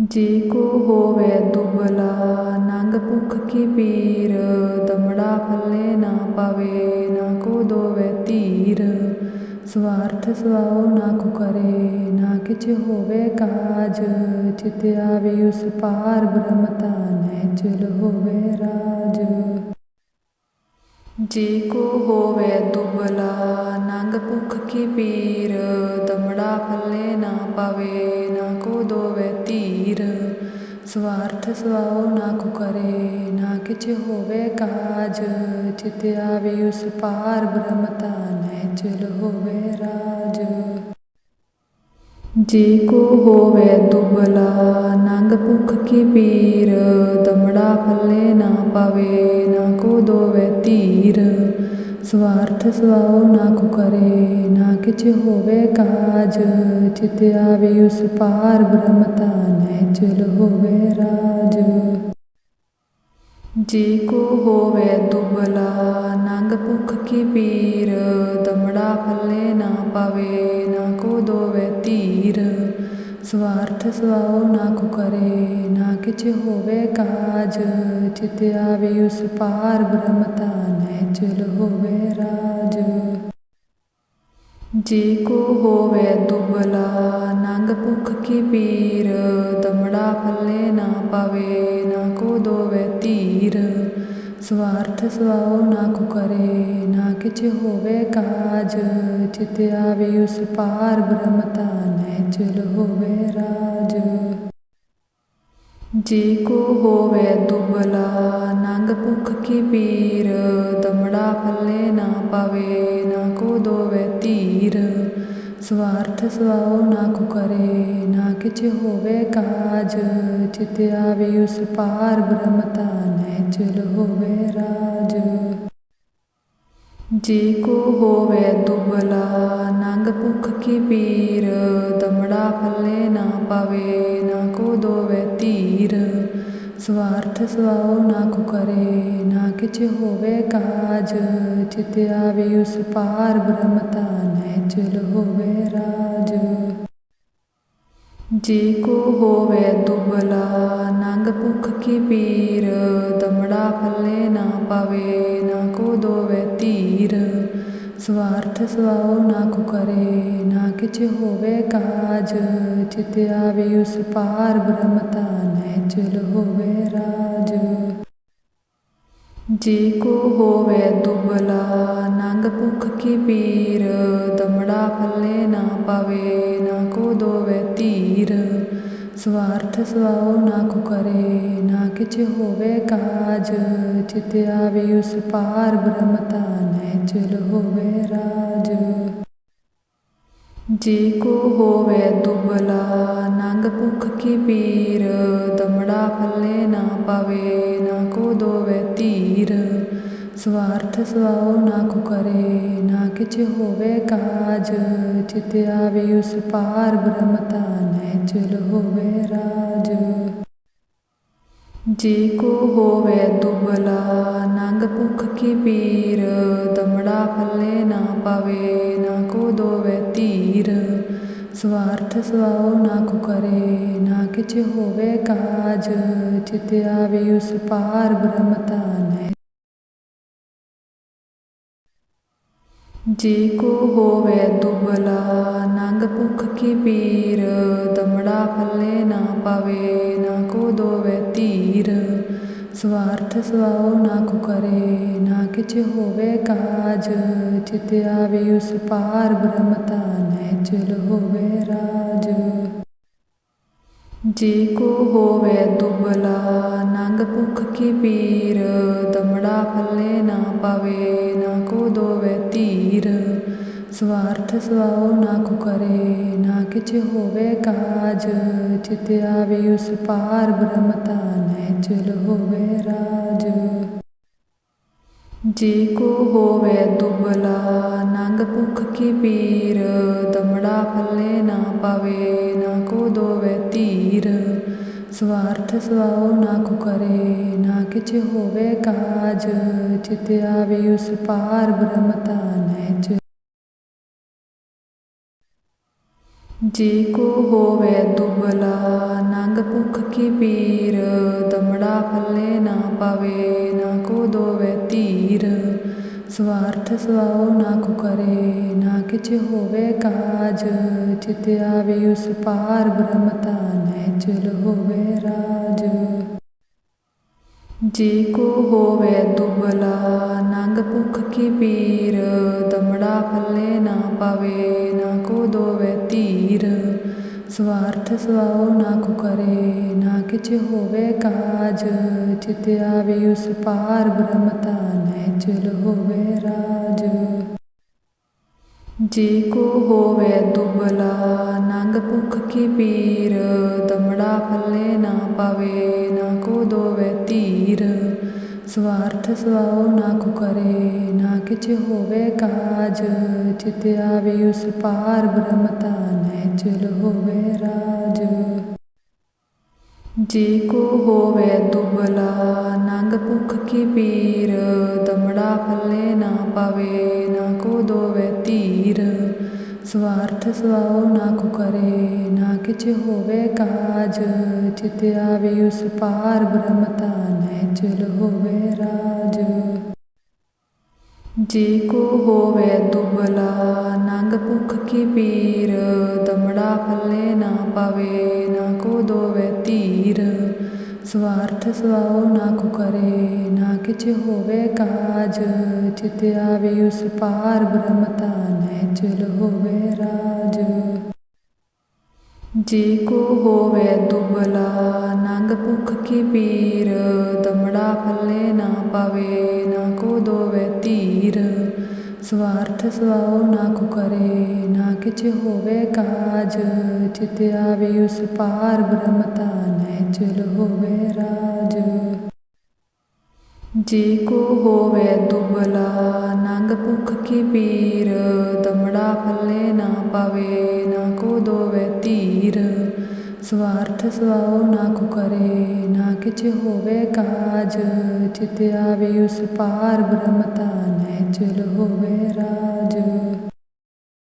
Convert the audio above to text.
ਜੇ ਕੋ ਹੋਵੇ ਦੁਬਲਾ, ਨੰਗ ਭੁਖ ਕੀ ਪੀਰ, ਦਮੜਾ ਪੱਲੇ ਨਾ ਪਾਵੇ, ਨਾ ਕੋ ਦੋਵੇ ਧੀਰ। ਸਵਾਰਥ ਸਵਾਉ ਨਾ ਕੋ ਕਰੇ, ਨਾ ਕਿਛ ਹੋਵੇ ਕਾਜ। ਚਿਤ ਆਵੇ ਉਸ ਪਾਰ ਬ੍ਰਹਮ ਤਾਨੈ ਚਲ ਹੋਵੇ ਰਾਜ। ਜੇ ਕੋ ਹੋਵੇ ਦੁਬਲਾ, ਨੰਗ ਭੁਖ ਕੀ ਪੀਰ, ਦਮੜਾ ਪੱਲੇ ਨਾ ਪਾਵੇ, ਨਾ ਕੋ ਦੋਵੇ ਧੀਰ। ਸਵਾਰਥ ਸਵਾਉ ਨਾ ਕੋ ਕਰੇ, ਨਾ ਕਿਛ ਹੋਵੇ ਕਾਜ। ਚਿਤ ਆਵੇ ਉਸ ਪਾਰ ਬ੍ਰਹਮਤਾ ਤਾਨੈ ਚਲ ਹੋਵੇ ਰਾਜ। ਜੇ ਕੋ ਹੋਵੇ ਦੁਬਲਾ, ਨੰਗ ਭੁਖ ਕੀ ਪੀਰ, ਦਮੜਾ ਪੱਲੇ ਨਾ ਪਵੇ, ਨਾ ਕੋ ਦੋਵੇ ਧੀਰ ਸਵਾਰਥ ਸਵਾਉ ਨਾ ਕੋ ਕਰੇ, ਨਾ ਕਿਛ ਹੋਵੇ ਕਾਜ। ਚਿਤ ਆਵੇ ਉਸ ਪਾਰ ਬ੍ਰਹਮਤਾ ਤਾਨੈ ਚਲ ਹੋਵੇ ਰਾਜ। ਜੇ ਕੋ ਹੋਵੇ ਦੁਬਲਾ, ਨੰਗ ਭੁਖ ਕੀ ਪੀਰ ਦਮੜਾ ਪੱਲੇ ਨਾ ਪਵੇ, ਨਾ ਕੋ ਦੋਵੇ ਧੀਰ। ਸਵਾਰਥ ਸਵਾਉ ਨਾ ਕੋ ਕਰੇ, ਨਾ ਕਿਛ ਹੋਵੇ ਕਾਜ। ਚਿਤ ਆਵੇ, ਉਸ ਪਾਰ ਬ੍ਰਹਮ ਤਾਨੈ ਚਲ ਹੋਵੇ ਰਾਜ। ਜੇ ਕੋ ਹੋਵੇ ਦੁਬਲਾ, ਨੰਗ ਭੁਖ ਕੀ ਪੀਰ। ਦਮੜਾ ਪੱਲੇ ਨਾ ਪਵੇ, ਨਾ ਕੋ ਦੋਵੇ ਧੀਰ। ਸਵਾਰਥ ਸਵਾਉ ਨਾ ਕੋ ਕਰੇ ਨਾ ਕਿਛ ਹੋਵੇ ਕਾਜ ਚਿਤ ਆਵੇ ਉਸ ਪਾਰ ਬ੍ਰਹਮ ਤਾਨੈ ਚਲ ਹੋਵੇ ਰਾਜ। ਜੇ ਕੋ ਹੋਵੇ ਦੁਬਲਾ, ਨੰਗ ਭੁਖ ਕੀ ਪੀਰ, ਦਮੜਾ ਪੱਲੇ ਨਾ ਪਾਵੇ, ਨਾ ਕੋ ਦੋਵੇ ਧੀਰ। ਸਵਾਰਥ ਸਵਾਉ ਨਾ ਕੋ ਕਰੇ, ਨਾ ਕਿਛ ਹੋਵੇ ਕਾਜ ਚਿਤ ਆਵੇ ਉਸ ਪਾਰ ਬ੍ਰਹਮ ਤਾਨੈ ਚਲ ਹੋਵੇ ਰਾਜ। ਜੇ ਕੋ ਹੋਵੇ ਦੁਬਲਾ ਨੰਗ ਭੁਖ ਕੀ ਪੀਰ, ਦਮੜਾ ਪੱਲੇ ਨਾ ਪਵੇ, ਨਾ ਕੋ ਦੋਵੇ ਧੀਰ। ਸਵਾਰਥ ਸਵਾਉ ਨਾ ਕੋ ਕਰੇ, ਨਾ ਕਿਛ ਹੋਵੇ ਕਾਜ। ਚਿਤ ਆਵੇ ਉਸ ਪਾਰ, ਬ੍ਰਹਮ ਤਾਨੈ ਚਲ ਹੋਵੇ ਰਾਜ। ਜੇ ਕੋ ਹੋਵੇ ਦੁਬਲਾ ਨੰਗ ਭੁਖ ਕੀ ਪੀਰ, ਦਮੜਾ ਪੱਲੇ ਨਾ ਪਵੇ, ਨਾ ਕੋ ਦੋਵੇ ਧੀਰ। ਸਵਾਰਥ ਸਵਾਉ ਨਾ ਕੋ ਕਰੇ, ਨਾ ਕਿਛ ਹੋਵੇ ਕਾਜ। ਚਿਤ ਆਵੇ ਉਸ ਪਾਰ, ਬ੍ਰਹਮ ਤਾਨੈ ਚਲ ਹੋਵੇ ਰਾਜ। ਜੇ ਕੋ ਹੋਵੇ ਦੁਬਲਾ, ਨੰਗ ਭੁਖ ਕੀ ਪੀਰ, ਦਮੜਾ ਪੱਲੇ ਨਾ ਪਵੇ, ਨਾ ਕੋ ਦੋਵੇ ਧੀਰ। ਸਵਾਰਥ ਸਵਾਉ ਨਾ ਕੋ ਕਰੇ, ਨਾ ਕਿਛ ਹੋਵੇ ਕਾਜ। ਚਿਤ ਆਵੇ ਉਸ ਪਾਰ ਬ੍ਰਹਮਤਾ ਤਾਨੈ ਚਲ ਹੋਵੇ ਰਾਜ। ਜੇ ਕੋ ਹੋਵੇ ਦੁਬਲਾ, ਨੰਗ ਭੁਖ ਕੀ ਪੀਰ ਪੱਲੇ ਨਾ ਪਵੇ, ਨਾ ਕੋ ਦੋਵੇ ਧੀਰ। ਸਵਾਰਥ ਸਵਾਉ ਨਾ ਕੋ ਕਰੇ, ਨਾ ਕਿਛ ਹੋਵੇ ਕਾਜ। ਚਿਤ ਆਵੇ ਉਸ ਪਾਰ, ਬ੍ਰਹਮ ਤਾਨੈ ਚਲ ਹੋਵੇ ਰਾਜ। ਜੇ ਕੋ ਹੋਵੇ ਦੁਬਲਾ, ਨੰਗ ਭੁਖ ਕੀ ਪੀਰ। ਦਮੜਾ ਪੱਲੇ ਨਾ ਪਵੇ, ਨਾ ਕੋ ਦੋਵੇ ਧੀਰ। ਸਵਾਰਥ ਸਵਾਉ ਨਾ ਕੋ ਕਰੇ, ਨਾ ਕਿਛ ਹੋਵੇ ਕਾਜ, ਚਿਤ ਆਵੇ ਉਸ ਪਾਰ ਬ੍ਰਹਮ ਤਾਨੈ। ਜੇ ਕੋ ਹੋਵੇ ਦੁਬਲਾ, ਨੰਗ ਭੁਖ ਕੀ ਪੀਰ, ਦਮੜਾ ਪੱਲੇ ਨਾ ਪਾਵੇ, ਨਾ ਕੋ ਦੋਵੇ ਧੀਰ। ਸਵਾਰਥ ਸਵਾਉ ਨਾ ਕੋ ਕਰੇ, ਨਾ ਕਿਛ ਹੋਵੇ ਕਾਜ, ਚਿਤ ਆਵੇ ਉਸ ਪਾਰ ਬ੍ਰਹਮ ਤਾਨੈ। ਚਲ ਹੋਵੇ ਰਾਜ। ਜੇ ਕੋ ਹੋਵੇ ਦੁਬਲਾ, ਨੰਗ ਭੁਖ ਕੀ ਪੀਰ। ਦਮੜਾ ਪੱਲੇ ਨਾ ਪਵੇ, ਨਾ ਕੋ ਦੋਵੇ ਧੀਰ। ਸਵਾਰਥ ਸਵਾਉ ਨਾ ਕੋ ਕਰੇ, ਨਾ ਕਿਛ ਹੋਵੇ ਕਾਜ। ਚਿਤ ਆਵੇ ਉਸ ਪਾਰ ਬ੍ਰਹਮਤਾ ਤਾਨੈ ਚਲ ਹੋਵੇ ਰਾਜ। ਜੇ ਕੋ ਹੋਵੇ ਦੁਬਲਾ, ਨੰਗ ਭੁਖ ਕੀ ਪੀਰ। ਦਮੜਾ ਪੱਲੇ ਨਾ ਪਾਵੇ, ਨਾ ਕੋ ਦੋਵੇ ਧੀਰ। ਸਵਾਰਥ ਸਵਾਉ ਨਾ ਕੋ ਕਰੇ, ਨਾ ਕਿਛ ਹੋਵੇ ਕਾਜ। ਚਿਤ ਆਵੇ ਉਸ ਪਾਰ ਬ੍ਰਹਮ ਤਾਨੈ ਜੇ ਕੋ ਹੋਵੇ ਦੁਬਲਾ, ਨੰਗ ਭੁਖ ਕੀ ਪੀਰ। ਦਮੜਾ ਪੱਲੇ ਨਾ ਪਾਵੇ, ਨਾ ਕੋ ਦੋਵੇ ਧੀਰ। ਸਵਾਰਥ ਸਵਾਉ ਨਾ ਕੋ ਕਰੇ, ਨਾ ਕਿਛ ਹੋਵੇ ਕਾਜ। ਚਿਤ ਆਵੇ ਉਸ ਪਾਰ, ਬ੍ਰਹਮ ਤਾਨੈ ਚਲ ਹੋਵੇ ਰਾਜ। ਜੇ ਕੋ ਹੋਵੇ ਦੁਬਲਾ, ਨੰਗ ਭੁਖ ਕੀ ਪੀਰ। ਦਮੜਾ ਪੱਲੇ ਨਾ ਪਾਵੇ, ਨਾ ਕੋ ਦੋਵੇ ਧੀਰ ਸਵਾਰਥ ਸਵਾਉ ਨਾ ਕੋ ਕਰੇ, ਨਾ ਕਿਛ ਹੋਵੇ ਕਾਜ। ਚਿਤ ਆਵੇ ਉਸ ਪਾਰ, ਬ੍ਰਹਮ ਤਾਨੈ ਚਲ ਹੋਵੇ ਰਾਜ। ਜੇ ਕੋ ਹੋਵੇ ਦੁਬਲਾ, ਨੰਗ ਭੁਖ ਕੀ ਪੀਰ। ਦਮੜਾ ਪੱਲੇ ਨਾ ਪਾਵੇ, ਨਾ ਕੋ ਦੋਵੇ ਧੀਰ ਸਵਾਰਥ ਸਵਾਉ ਨਾ ਕੋ ਕਰੇ, ਨਾ ਕਿਛ ਹੋਵੇ ਕਾਜ। ਚਿਤ ਆਵੇ ਉਸ ਪਾਰ, ਬ੍ਰਹਮ ਤਾਨੈ ਚਲ ਹੋਵੇ ਰਾਜ। ਜੇ ਕੋ ਹੋਵੇ ਦੁਬਲਾ, ਨੰਗ ਭੁਖ ਕੀ ਪੀਰ। ਦਮੜਾ ਪੱਲੇ ਨਾ ਪਾਵੇ, ਨਾ ਕੋ ਦੋਵੇ ਧੀਰ ਸਵਾਰਥ ਸਵਾਉ ਨਾ ਕੋ ਕਰੇ, ਨਾ ਕਿਛ ਹੋਵੇ ਕਾਜ। ਚਿਤ ਆਵੇ ਉਸ ਪਾਰ ਬ੍ਰਹਮ ਤਾਨੈ ਚਲ ਹੋਵੇ ਰਾਜ। ਜੇ ਕੋ ਹੋਵੇ ਦੁਬਲਾ, ਨੰਗ ਭੁਖ ਕੀ ਪੀਰ। ਦਮੜਾ ਪੱਲੇ ਨਾ ਪਾਵੇ, ਨਾ ਕੋ ਦੋਵੇ ਧੀਰ ਸਵਾਰਥ ਸਵਾਉ ਨਾ ਕੋ ਕਰੇ, ਨਾ ਕਿਛ ਹੋਵੇ ਕਾਜ। ਚਿਤ ਆਵੇ ਉਸ ਪਾਰ ਬ੍ਰਹਮ ਤਾਨੈ ਚਲ ਹੋਵੇ ਰਾਜ। ਜੇ ਕੋ ਹੋਵੇ ਦੁਬਲਾ ਨੰਗ ਭੁਖ ਕੀ ਪੀਰ। ਦਮੜਾ ਪੱਲੇ ਨਾ ਪਾਵੇ, ਨਾ ਕੋ ਦੋਵੇ ਧੀਰ ਸਵਾਰਥ ਸਵਾਉ ਨਾ ਕੋ ਕਰੇ, ਨਾ ਕਿਛ ਹੋਵੇ ਕਾਜ। ਚਿਤ ਆਵੇ, ਉਸ ਪਾਰ ਬ੍ਰਹਮ ਤਾਨੈ ਚਲ ਹੋਵੇ ਰਾਜ। ਜੇ ਕੋ ਹੋਵੇ ਦੁਬਲਾ ਨੰਗ ਭੁਖ ਕੀ ਪੀਰ। ਦਮੜਾ ਪੱਲੇ ਨਾ ਪਾਵੇ, ਨਾ ਕੋ ਦੋਵੇ ਧੀਰ ਸਵਾਰਥ ਸਵਾਉ ਨਾ ਕੋ ਕਰੇ, ਨਾ ਕਿਛ ਹੋਵੇ ਕਾਜ। ਚਿਤ ਆਵੇ, ਉਸ ਪਾਰ ਬ੍ਰਹਮ ਤਾਨੈ ਚਲ ਹੋਵੇ